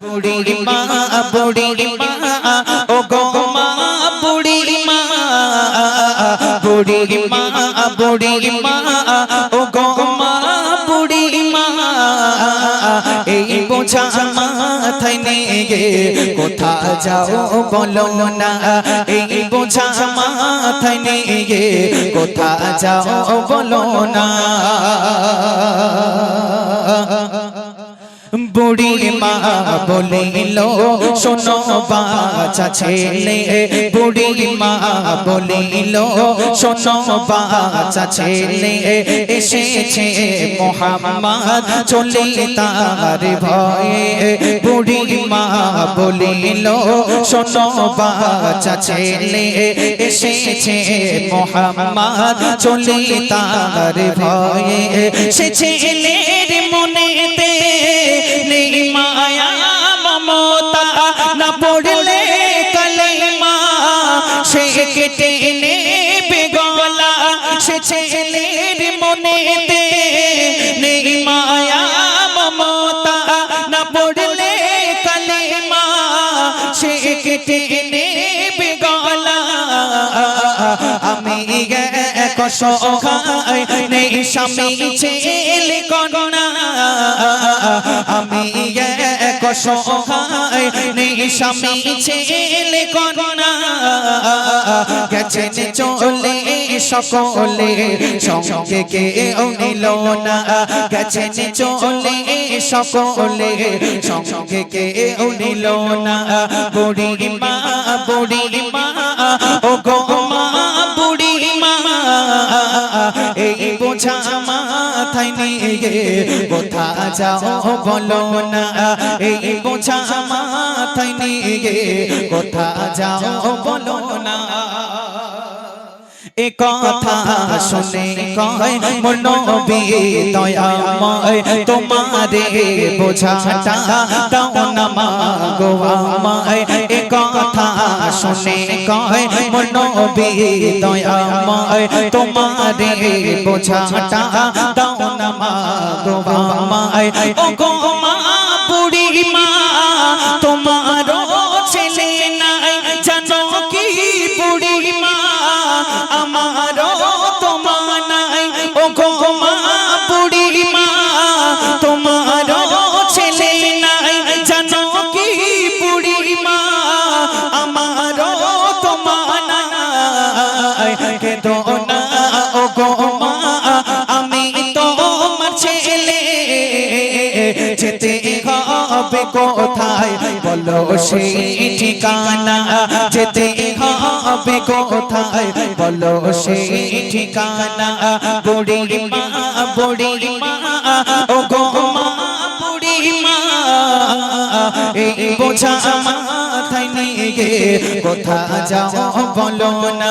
বুড়ি মা বুড়ি মা ও গো মা বুড়ি মা বুড়ি মা বুড়ি মা ও গো মা বুড়ি মা এই বোঝা মাথায় নিয়ে কোথা যাও বলো না, এই বোঝা মাথায় নিয়ে কোথা যাও বলো না। বুড়ি মা বলিল শোনো বাচ্চা ছেলে। বুড়ি মা বলিল শোনো বাচ্চা ছেলে। এসেছে মোহাম্মদ চলে তার ভয়ে। বুড়ি মা বলিল শোনো বাচ্চা ছেলে। এসেছে মোহাম্মদ চলে তার ভয়ে। সে ছেলের মনেতে কেটে নেবে গলা সে ছেলের মনেতে নেই মায়া, মমতা, না পড়লে কলেমা, সে কেটে নেবে গলা আমি এক সহায় নেই স্বামী ছেলে কন্যা। আমি এক সহায় নেই স্বামী ছেলে কন্যা। গেছেন চলে সকলে, সঙ্গে কে নিল না। গেছেন চলে সকলে, সঙ্গে কে নিল না। বুড়ি মা বুড়ি মা ও মাথায় নিয়ে কোথা যাও বলো না। এই বোঝা মাথায় নিয়ে কোথা যাও বলো না। এ কথা শুনে কয় মনোবি দয়াময়, তোমারে বোঝাটা দাও না মা গো আমায়। এ কথা শুনে কয় মনোবি দয়াময়, তোমারে বোঝাটা দাও না মা গো আমায়। ও গো মা বুড়ি মা কেদো না ও গো মা, আমি তোমার ছেলে। যেতে হবে কোথায়? বলো সেই ঠিকানা। যেতে হবে কোথায়? বলো এই বোঝা মাথায় নিয়ে গে। কোথা যাও, বলো না।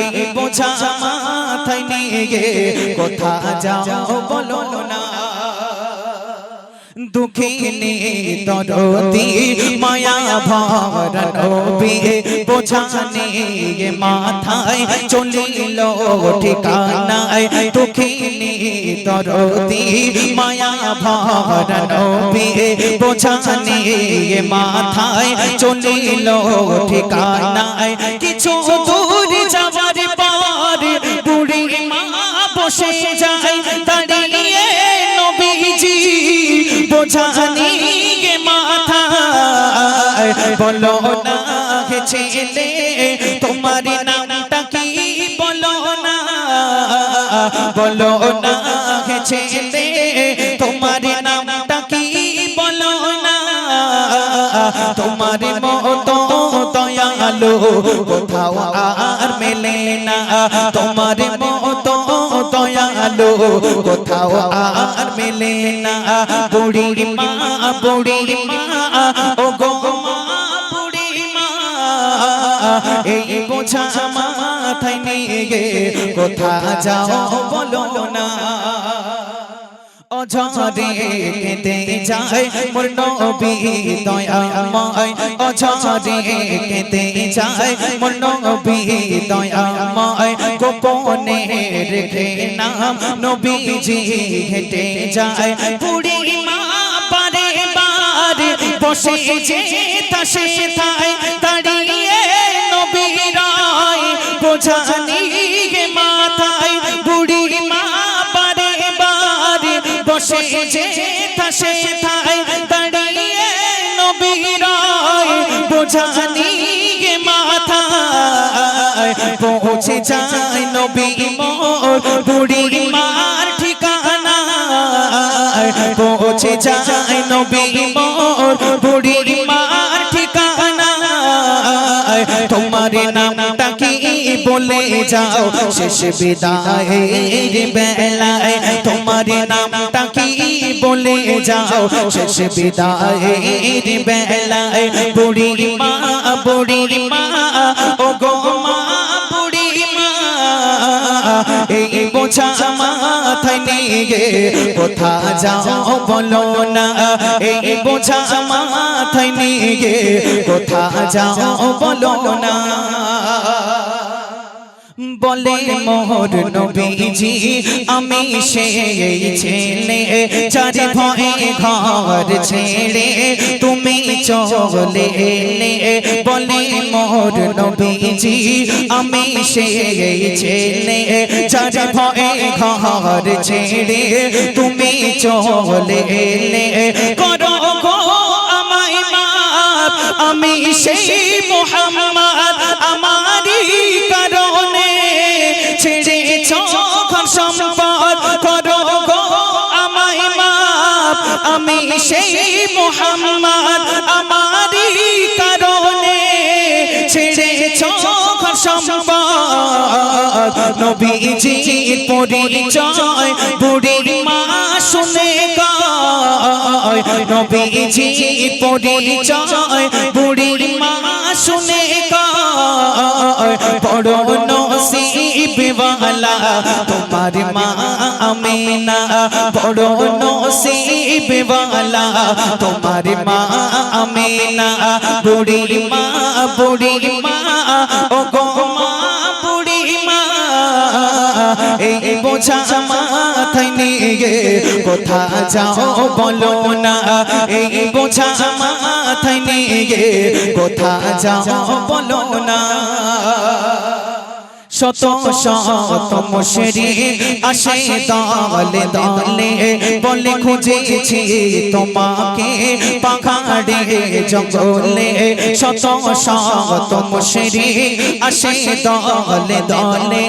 এই বোঝা মাথায় নিয়ে গে। কোথা যাও, বলো না। দুঃখিনী দরদি মায়া ভরণবি বোঝানে মাথায় চলিল ঠিকানায়। দুঃখিনী দরদি মায়া ভরণবি বোঝানে মাথায় চলিল ঠিকানায়। কিছু বলো না ছেলে, তোমার নামটা কি? বলো না। বলো না ছেলে, তোমার নামটা কি? বলো না। তোমার মতো দয়ালো কোথাও আর মেলে না। তোমার মতো দয়ালো কোথাও আর মেলে না বুড়ি মা বুড়ি মা ও গো বুড়ি মা এই বোঝা মাথায় নিয়ে কোথা যাও বলো না অঝরে কেঁদে যায় মোর নবী দয়াময়। অঝরে কেঁদে যায় মোর নবী দয়াময়। গোপনে রেখে নাম নবীজি হেঁটে যায়। বুড়ি মা পারে বারে বসে যে তাসে থাই দাঁড়িয়ে নবীরাই বোঝানি গে বসে যে তাসে থাই দাঁড়িয়ে নবীরাই বোঝানি মাথায়। পৌঁছে যায় নবী বুড়ি মার ঠিকানা পৌঁছে যায় নবী বুড়ি যাও শেষ বিদায়ের বেলায় তোমার নামটা কি বলে যাও শেষ বিদায়ের বেলায় বুড়ি মা বুড়ি মা ও গো মা বুড়ি মা এই বোঝা মাথায় নিয়ে কোথা যাও বলো না এই বোঝা মাথায় নিয়ে কোথা যাও বলো না বলে মোহর নবীজি আমি সেই ছেলে চার ভয়ে ঘর ছেড়ে তুমি চলে এলে। বলে মোহর নবীজি আমি সেই ছেলে চার ভয়ে ঘর ছেড়ে তুমি চলে এলে। করো গো আমায় মাপ আমি সেই মোহাম্মদ আমারই মোহাম্মদ আমারি কারণে ছেড়েছ ঘর সম্পদ। নবীজি পরিচয় বুড়ি মা শুনে গায় নবীজি পরিচয় বুড়ির মা শুনে বড় নসিবওয়ালা তোমার মা আমিনা। বড় নসিবওয়ালা তোমার মা আমিনা। বুড়ি মা বুড়ি মা ও গো মা, বুড়ি মা। এই বোঝা মাথায় নিয়ে কোথা যাও বলো না। এই বোঝা মাথায় নিয়ে কোথা যাও, বলো না। শত শত মুশরি আসে দলে দলে, বলে খুঁজেছি তোমাকে পাখাড়ে জঙ্গলে। শত শত মুশরি আসে দলে দলে,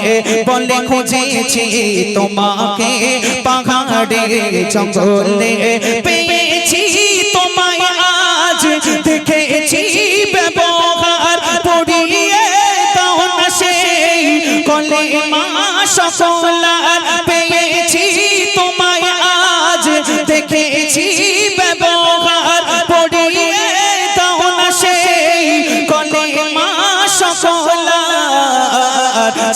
বলে খুঁজেছি তোমাকে পাখাড়ে জঙ্গলে। পেয়েছি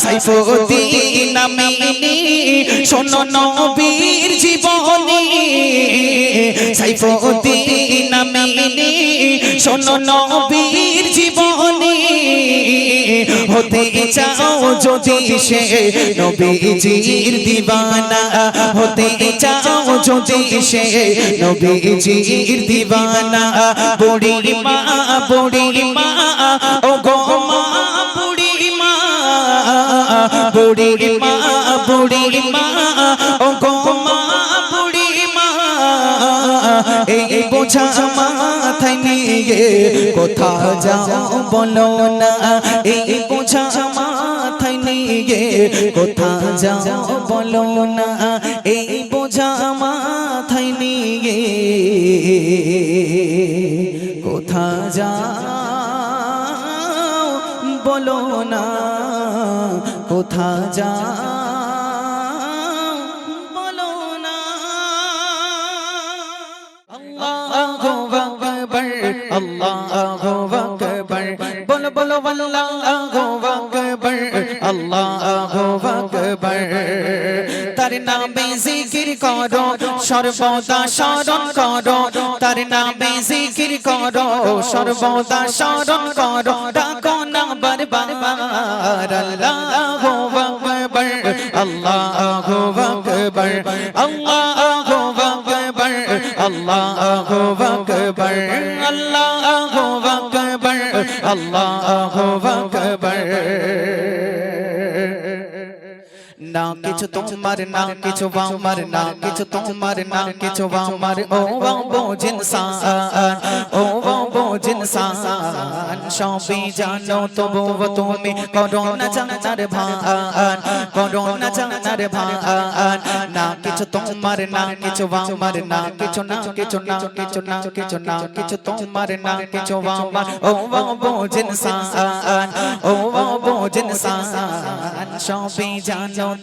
সাইফুদ্দিন নামিনী শোনো নবীর জীবনী। সাইফুদ্দিন নামিনী শোনো নবীর জীবনী। হতে চাও যদি সে নবীজির দিবানা। হতে চাও যদি সে নবীজির দিবানা। বুড়ি মা বুড়ি মা ও গো বুড়ি মা বুড়ি মা ও গো মা বুড়ি মা। এই বোঝা মাথায় নিয়ে কোথা যাও বলো না। এই বোঝা মাথায় নিয়ে কোথা যাও বলো না। এই বোঝা মাথায় নিয়ে কোথা যাও বলো না। কোথা যা বলো না। আল্লাহ আকবার আল্লাহু করো, সর্বদা স্মরণ করো, তার নামে জিকির করো, সর্বদা স্মরণ করো, ডাকো না বারবার আল্লাহু আকবার আল্লাহু আকবার আল্লাহু আকবার আল্লাহু আকবার আল্লাহু আকবার। না কিছু তোমার না কিছু আমার না কিছু তোমার না কিছু আমার ও বোঝ ইনসান ও বোঝ ইনসান সবই জানো তবু তুমি করো না জানার ভান। করো না জানার ভান। না কিছু তোমার না কিছু আমার না কিছু না কিছু না কিছু না কিছু না কিছু তোমার না কিছু আমার ও বোঝ ইনসান ও বোঝ ইনসান সবই জানো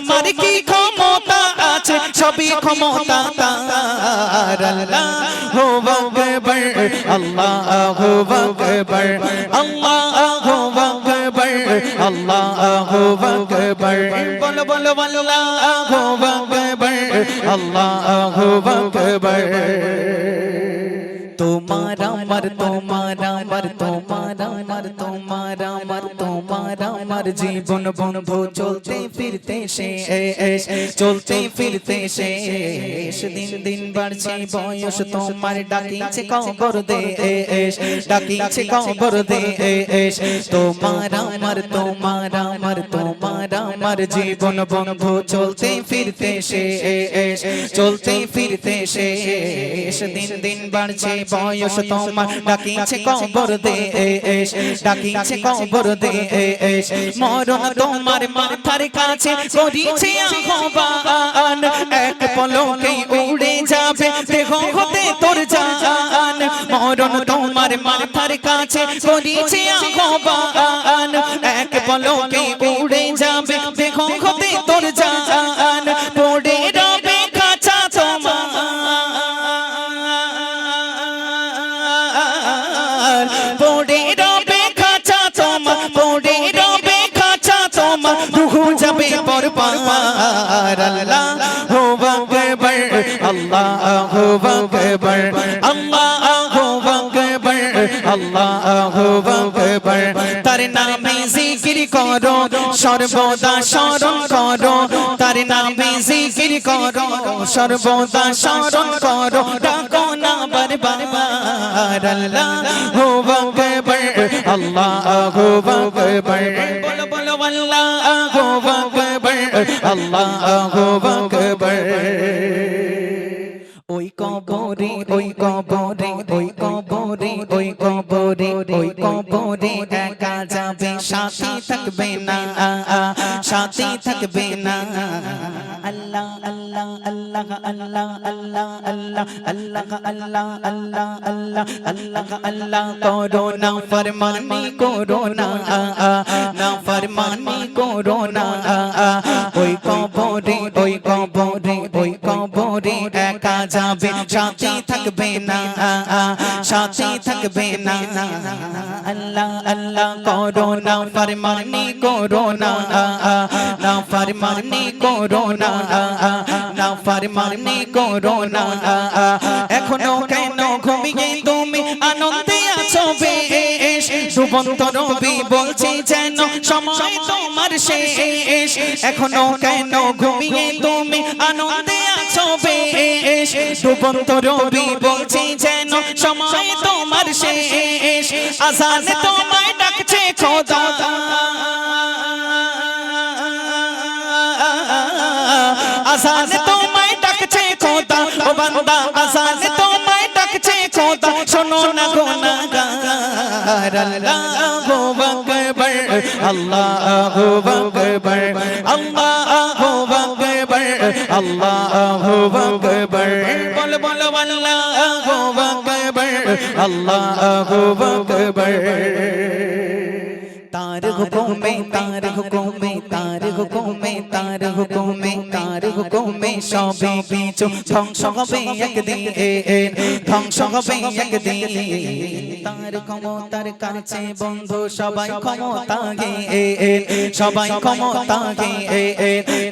তোমার কি ক্ষমতা আছে? সবই ক্ষমতা তার আল্লাহ। হো আকবার আল্লাহ হো আকবার আল্লাহ হো আকবার আল্লাহ হো আকবার। বলো বলো আল্লাহ হো আকবার আল্লাহ হো আকবার। তোমার আমার তোমার আমার তোমার আমার তোমার আমার তোমার আমার জীবন বন্ধু, চলতে ফিরতে শেষ চলতে ফিরতে শেষ দিন দিন বাড়ছে বয়স, তোমার ডাকিছে কবর দে ডাকিছে কবর দে তোমার আমার তোমার আমার তোমার আমার জীবন বন্ধু, চলতে ফিরতে শেষ চলতে ফিরতে শেষ দিন দিন বাড়ছে বয়স, তোমার ডাকিছে কবর দে ডাকিছে কবর দে মরণ তোমার মাথার কাছে করিছে আহ্বান। এক পলকে উড়ে যাবে দেহ হতে তোর জান। মরণ তোমার মাথার কাছে করিছে আহ্বান। এক পলকে উড়ে যাবে দেহ হতে তোর জান। রবে খাঁচা তোমার রুহু যাবে পরপার আল্লাহ হো আকবার, আল্লাহ হো আকবার, আল্লাহ হো আকবার, আল্লাহ হো আকবার। তার নামে জিকির করো, সর্বদা স্মরণ করো। তার নামে জিকির করো, সর্বদা স্মরণ করো। ডাকো না বারবার, আল্লাহ হো আকবার। আল্লাহ আকবার। বলো বলো আল্লাহ আকবার আল্লাহ সাথী থাকবে না আল্লাহ আল্লাহ আল্লাহ আল্লাহ আল্লাহ আল্লাহ আল্লাহ আল্লাহ আল্লাহ আল্লাহ আল্লাহ আল্লাহ করো না ফরমানি করো না না ফরমানি করো না ওই কবরে ওই কবরে ওই কবরে একা যাবে সাথে থাকবে না সাথে থাকবে না আল্লাহ আল্লাহ করো না ফরমানি করো না না ফরমানি করো না না ফরমানি এখনও কেন ঘুমিয়ে তুমি? আনন্দে আছো বেশ। ডুবন্ত রবি বলছে যেন সময় তোমার শেষ। এখনও কেন ঘুমিয়ে তুমি? আনন্দে আছো বেশ। ডুবন্ত রবি বলছে যেন সময় তোমার শেষ। আজান তোমায় আজান তোমায় ডাকছে খোদা, ও বান্দা, আজান তোমায় ডাকছে খোদা, শোনো না গুনাহগার আল্লাহু আকবার আল্লাহু আকবার আল্লাহু আকবার আল্লাহু আকবার। বল বল, আল্লাহু আকবার আল্লাহু আকবার। তার ক্ষমতার কাছে বন্ধু সবাই ক্ষমতা গে সবাই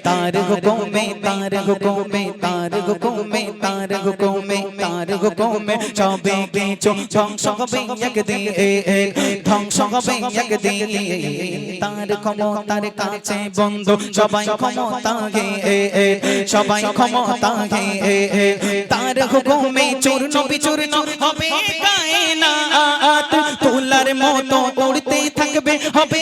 তার হুকুমে তার হুকুমে তার হুকুমে তার হুকুমে তার হুকুমে সবে কিছু ধ্বংস হবে একদিন ধ্বংস হবে একদিন তার ক্ষমতার কাছে বন্ধু, সবাই ক্ষমতা গে সবাই ক্ষমতা গে তার হুকুমে চূর্ণ বিচূর্ণ হবে কায়নাত। তুলার মতো উড়তে থাকবে, হবে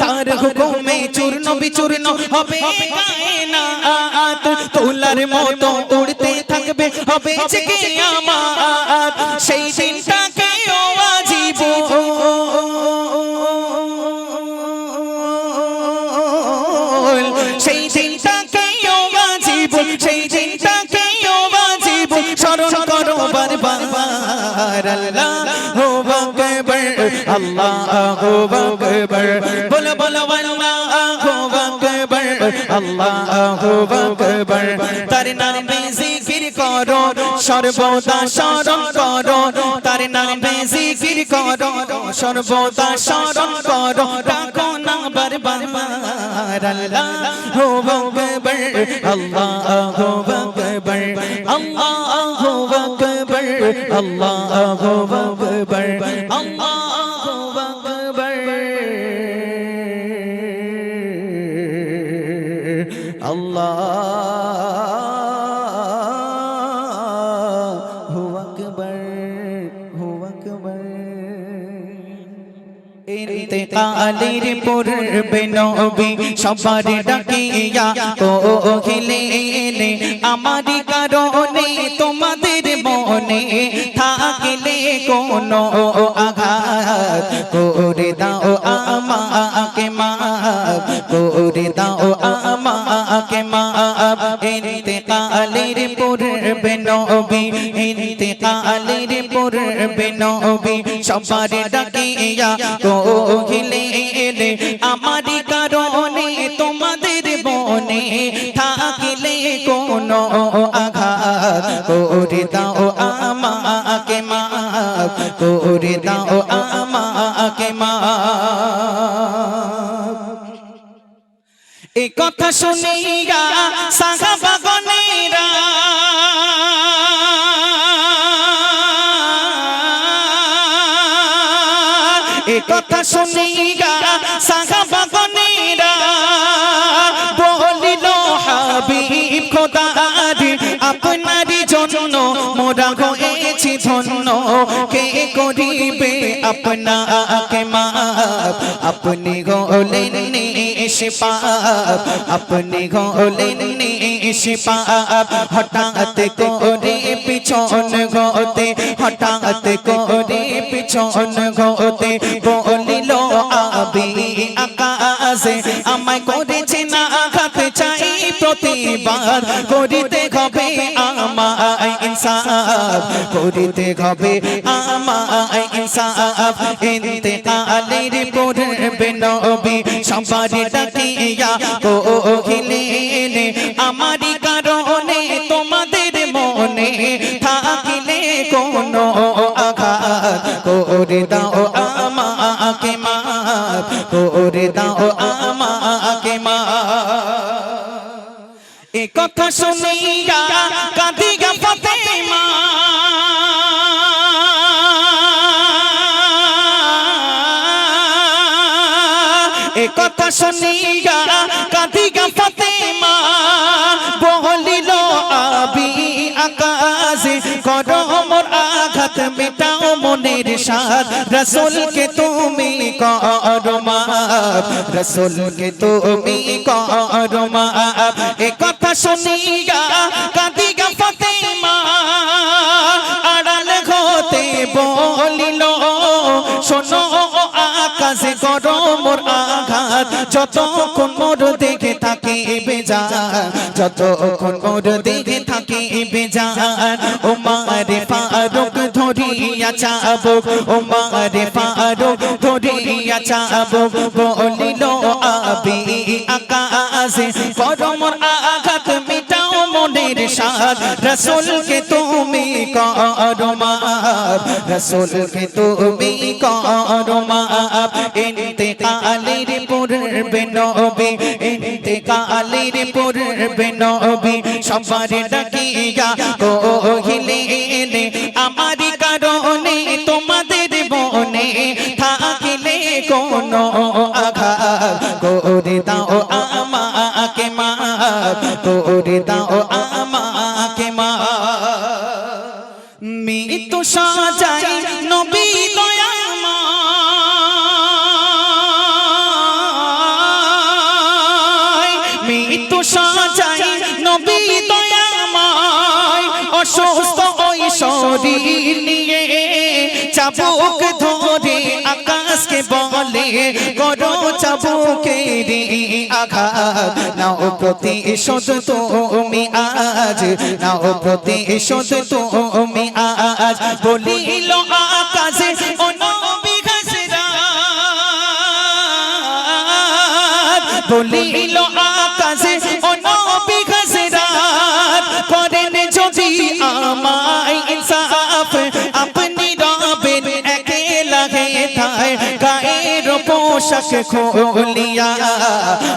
তার হুকুমে চূর্ণ বিচূর্ণ হবে কায়নাত। তুলার মতো উড়তে থাকবে, হবে সেই দিনটাকে ও বারবার আল্লাহ আকবার আল্লাহ আকবার। বলো বলো, আল্লাহ আকবার আল্লাহ আকবার। তার নামে জিকির করো, সর্বদা স্মরণ করো। তার নামে জিকির করো, সর্বদা স্মরণ করো। রাখো না বারবার, আল্লাহ আকবার আল্লাহ আকবার। আল্লাহ হো আকবার আল্লাহ ইন্তেকালের পড়বে নবী, সবার ডাকিয়া ও কহিলেন আমারই কারণে তোমাদের মনে থাকিলে কোনো আঘাত করে দাও আমাকে মাফ করে দাও আমাকে মাফ ইন্তেকালের পূর্বে নবী, ইন্তেকালের পূর্বে নবী সবার ডাকিয়া কহিলেন আমারই কারণে তোমাদের মনে থাকিলে কোনো আঘাত। করে দাও আমাকে মাফ করে দাও আমাকে মাফ এ কথা শুনিয়া সাহাবাগনেরা এ কথা শুনিয়া ধন্য, কে করিবে আপনা আপনাকে মাপ? আপনি হলেন নিশে পাপ। আপনি হলেন নিশে পাপ। হঠাৎ করে পিছন গতে হঠাৎ করে পিছন গতে বলিল, আবি আকাশে আমায় করেছে না খাতে চাই প্রতিবার আমায় ইনসাফ করিতে হবে। আমায় ইনসাফ ইন্তেকালের পূর্বে নবী সবার ডাকিয়া কহিলেন, আমারই কারণে তোমাদের মনে থাকিলে কোনো আঘাত করে দাও আমাকে মাফ, করে দাও আমাকে এ কথা শুনিয়া কাঁদিয়া কথা শুনিয়া কাঁদিয়া ফাতেমা, বলিল, আবি আকাশে করো মোর আঘাত, মেটাও মনের সাথ রসুলকে তুমি করো মাপ, রসুলকে তুমি করো মাপ। এ কথা শুনিয়া কাঁদিয়া আকাশে করো মোর আঘাত, যতক্ষণ মোর দেখে থাক বেজান যতক্ষণ মোর দিকে থাকে বেজান ও মারে ফারুক ধরিয়া চাবুক, ও মারে ফারুক ধরিয়া চাবুক, বলিল, আবি আকাশে পরমর আঘাত মিটাও মনের সাথ রসুলকে তুমি করো মাপ রসুলকে তুমি করো মাপ ইন্তেকালের পূর্বে নবী ইন্তেকালের পূর্বে নবী সবার ডাকিয়া কহিলেন আমার কারণে তোমাদের বনে থাকিলে কোনো আঘাত করে দাও আমাকে মা করে দাও অসুস্থ ওই শরীর নিয়ে চাবুক ধরে আকাশকে বলে করো চাবুকে আঘাত। নাও প্রতিশোধ তুমি আজ, নাও প্রতিশোধ তুমি আজ। বলিল আকাশে পোশাক খোলিয়া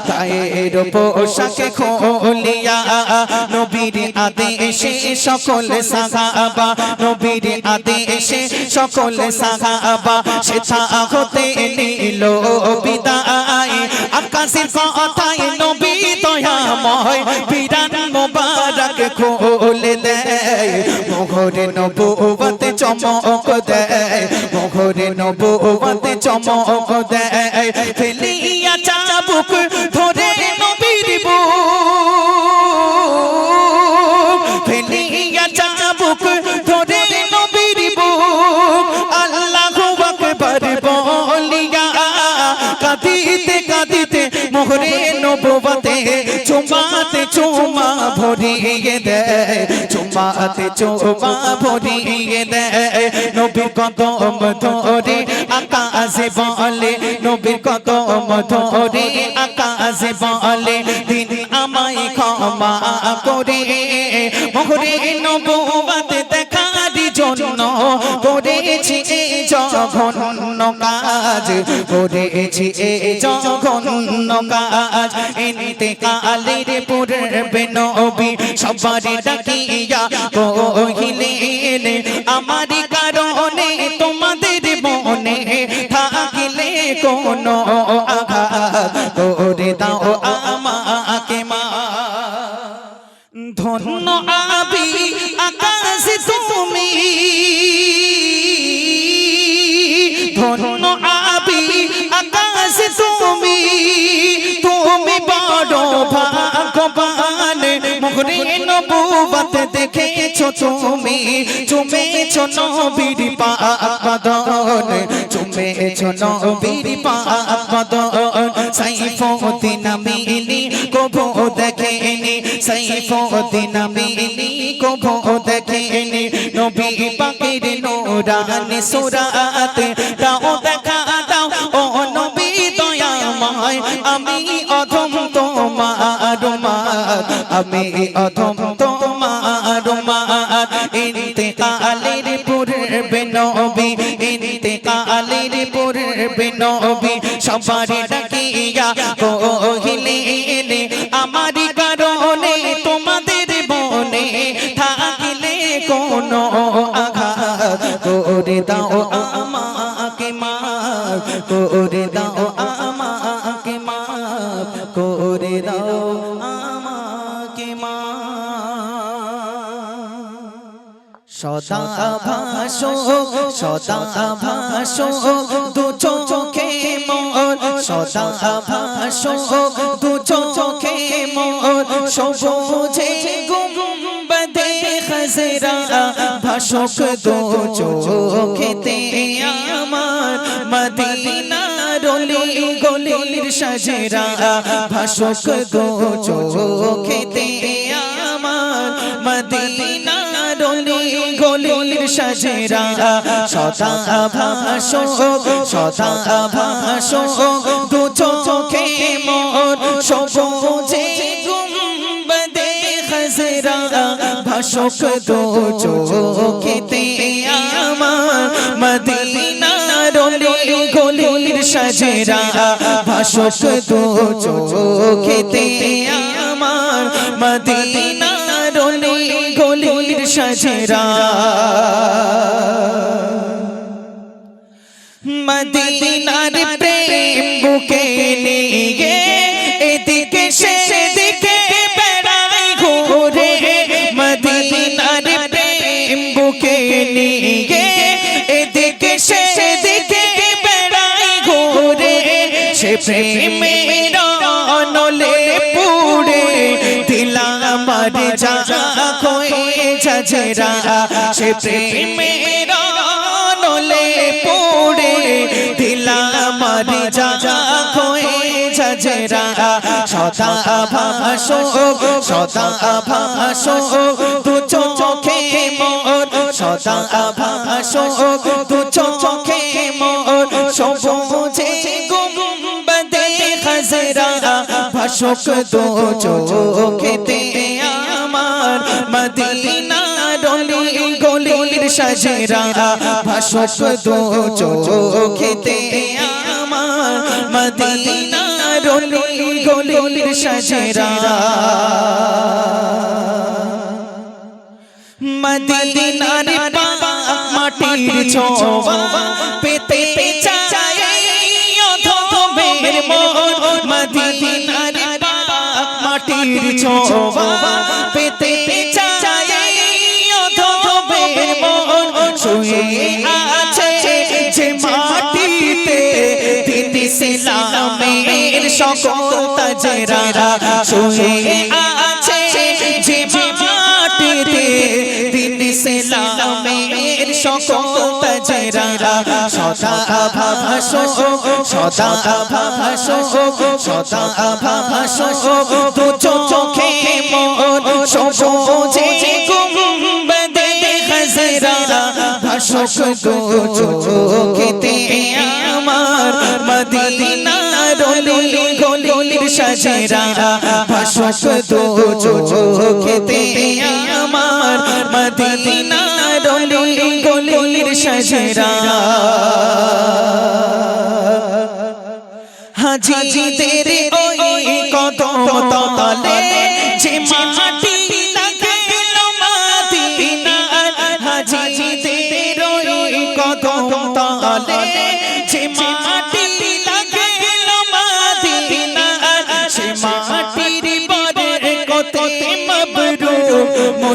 গায়ের পোশাক খোলিয়া, নবীর আদেশে সকল সাহাবা, নবীর আদেশে সকল সাহাবা, সেথা হতে নিল বিদায়। আকাশের কথায় নবী দয়াময়, বিরান মোবারক খোলে দেয়। মোহরে নবুবত চমক দেয়, মোহরে নবুবত চমক দেয়। till নবুবতে চুমাতে চুমা ভরিয়ে দেয় চুমাতে চুমা ভরিয়ে দেয় নবীর কদম ধরে আকাশে বলে নবীর কদম ধরে আকাশে বলে, দিন আমায় ক্ষমা করে। মোহরে নবুবত দেখার জন্য করেছি জঘন্য কাজ করেছি এই জঘন্য কাজ। ইন্তেকালের পূর্বে নবী সবার ডাকিয়া কহিলেন, আমার কারণে তোমাদের মনে থাকিলে কোনো আঘাত করে দাও আমাকে মা। ধন্য মোহরে নবুবত দেখেছ তুমি? চুমেছো নবীর পাদন চুমেছো নবীর পাদন সাইফুদ্দিন মিলি কবো দেখেনি। সাইফুদ্দিন মিলি কবো দেখেনি। নবী পাকের নোরানি সুরাত দাও দেখা আমি অধম তোমার মাত ইন্তেকালের পূর্বে নবী, ইন্তেকালের পূর্বে নবী, সবার ডাকিয়া কহিলেন, আমার কারণে তোমাদের বনে থাকিলে কোনো আঘাত করে দাও আমাকে মা সদা ভাসো সদা ভাসো, দু চোখে মোর সদা ভাসো, দু চোখে মোর সবুজে গুম্বদে খজরা ভাসক দো আমার মদিনা রলি গলির সাজেরা দো আমার মদিনা রলি গলির সাজেরা। সদা ভাসক সদা ভাসক দু চোখে মোর সবুজে গুম্বদে খজরা ভাসক দো চোখেতে আমার মদিনা রলি গলির সাজেরা। ভাসক দো চোখেতে আমার মদিনা গলির সাজেরা মদিনার প্রেম বুকে নিয়ে এদিকে সেদিকে বেড়াই ঘুরে মদিনার প্রেম বুকে নিয়ে এদিকে সেদিকে বেড়াই ঘুরে সে ঝাঝরা সে প্রেমের নলে পুড়ে দিলা যা ঝাঝরা। সদা ভাসো সদা ভাসো তু চোখে মোর সদা ভাসো তু চোখে মোর সবুজে গুম্বদে খজরা ভাসক দো চোখেতে আমার মদিনা সাজেরা ভাসক দো চোখেতে আমার মদিনা মদিনার মাটির পেতে মদিনার মাটির ছোঁয়া ইসলামের সকল তাজরা শুয়ে আছে যে মাটিতে। দিন ইসলামের সকল তাজরা সদা ভাসো সদা ভাসো সদা ভাসো। দু চোখে মোর সবুজে গুম্বদে খজরা দু চোখেতে আমার মদিনা রলি গলির সাজেরা ভাসক দু চোখেতে আমার মদিনা রলি গলির সাজেরা হাজিদের ওই কদম তলে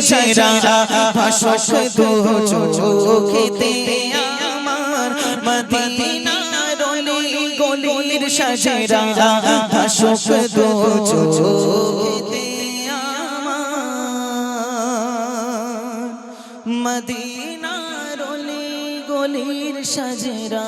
সাজরা ভাষক তো চোখেতে আমার মদিনা রলি গলির সাজরা ভাষক তো চোখেতে আমার মদিনা রলি গলির সাজরা